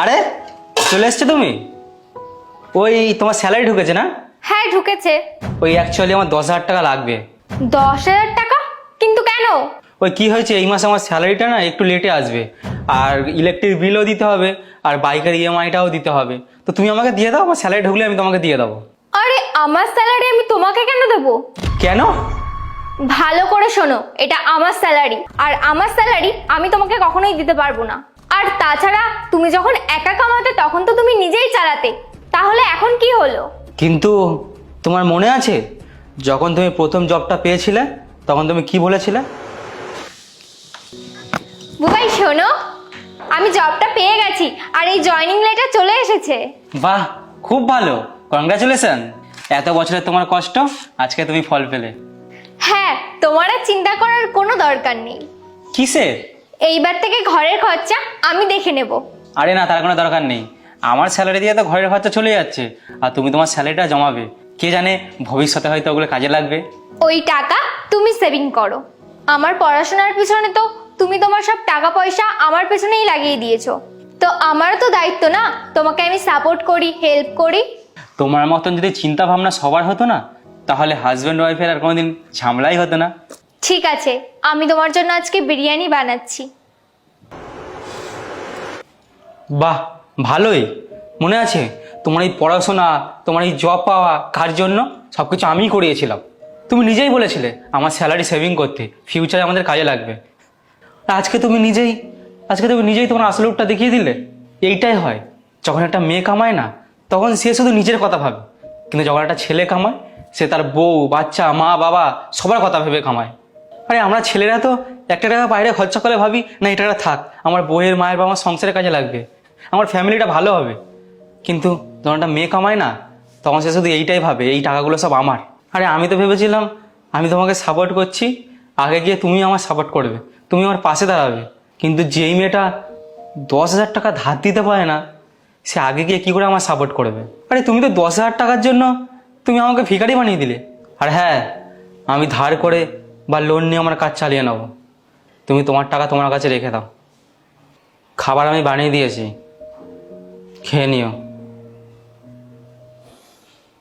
আরে চলে এসছো তুমি? ওই তোমার স্যালারি ঢুকেছে না? হ্যাঁ ঢুকেছে। ওই অ্যাকচুয়ালি আমার দশ হাজার টাকা লাগবে। দশ হাজার টাকা? কিন্তু কেন? ওই কি হয়েছে এই মাসে আমার স্যালারিটা না একটু লেটে আসবে। আর ইলেকট্রিক বিলও দিতে হবে আর বাইকের ইএমআইটাও দিতে হবে। তো তুমি আমাকে দিয়ে দাও আমার স্যালারি ঢুকলে আমি তোমাকে দিয়ে দেবো। আরে আমার স্যালারি আমি তোমাকে কেন দেবো? কেন? ভালো করে শোনো এটা আমার স্যালারি আর আমার স্যালারি আমি তোমাকে কখনোই দিতে পারব না। আর তাছাড়া তুমি যখন একা কামাতে তখন তো তুমি নিজেই চালাতে। তাহলে এখন কি হলো? কিন্তু তোমার মনে আছে যখন তুমি প্রথম জবটা পেয়েছিলে তখন তুমি কি বলেছিলে? বুবাই শোনো আমি জবটা পেয়ে গেছি আর এই জয়নিং লেটার চলে এসেছে। বাহ খুব ভালো কংগ্রাচুলেশন। এত বছরের তোমার কষ্ট আজকে তুমি ফল পেলে। হ্যাঁ তোমার আর চিন্তা করার কোনো দরকার নেই। কিসের? এইবার থেকে ঘরের খরচা আমি দেখে নেব। আরে না তার কোনো দরকার নেই। আমার স্যালারি দিয়ে তো ঘরের খরচা চলে যাচ্ছে আর তুমি তোমার স্যালারিটা জমাবে। কে জানে ভবিষ্যতে হয়তো ওগুলো কাজে লাগবে। ওই টাকা তুমি সেভিং করো। আমার পড়াশোনার পিছনে তো তুমি তোমার সব টাকা পয়সা আমার পেছনেই লাগিয়ে দিয়েছ। তো আমারও তো দায়িত্ব না তোমাকে আমি সাপোর্ট করি হেল্প করি। তোমার মতন যদি চিন্তা ভাবনা সবার হতো না তাহলে হাজব্যান্ড ওয়াইফের আর কোনোদিন ঝামেলাই হতো না। ঠিক আছে, আমি তোমার জন্য আজকে বিরিয়ানি বানাচ্ছি। বাহ, ভালোই। মনে আছে? তোমার এই পড়াশোনা, তোমার এই জব পাওয়া, কার জন্য? সব কিছু আমিই করিয়েছিলাম। তুমি নিজেই বলেছিলে আমার স্যালারি সেভিং করতে ফিউচারে আমাদের কাজে লাগবে। আজকে তুমি নিজেই, আজকে তুমি নিজেই তোমার আসল রূপটা দেখিয়ে দিলে? এইটাই হয়। যখন একটা মেয়ে কামায় না, তখন সে শুধু নিজের কথা ভাবে। কিন্তু যখন একটা ছেলে কামায়, সে তার বউ, বাচ্চা, মা, বাবা, সবার কথা ভেবে কামায়। আরে আমরা ছেলেরা তো একটা টাকা বাইরে খরচা করে ভাবি, না এটা থাক, আমার বউয়ের, মায়ের বা আমার সংসারের কাজে লাগবে, আমার ফ্যামিলিটা ভালো হবে। কিন্তু যখন একটা মেয়ে কামায় না, তখন সে শুধু এইটাই ভাবে, এই টাকাগুলো সব আমার। আরে আমি তো ভেবেছিলাম, আমি তোমাকে সাপোর্ট করছি, আগে গিয়ে তুমি আমার সাপোর্ট করবে, তুমি আমার পাশে দাঁড়াবে। কিন্তু যেই মেয়েটা দশ হাজার টাকা ধার দিতে পারে না, সে আগে গিয়ে কী করে আমার সাপোর্ট করবে? আরে তুমি তো দশ হাজার টাকার জন্য, তুমি আমাকে ভিখারি বানিয়ে দিলে। আর হ্যাঁ আমি ধার করে বা লোন নিয়ে আমার কাজ চালিয়ে নেব। তুমি তোমার টাকা তোমার কাছে রেখে দাও। খাবার আমি বানিয়ে দিয়েছি। খেয়ে নিও।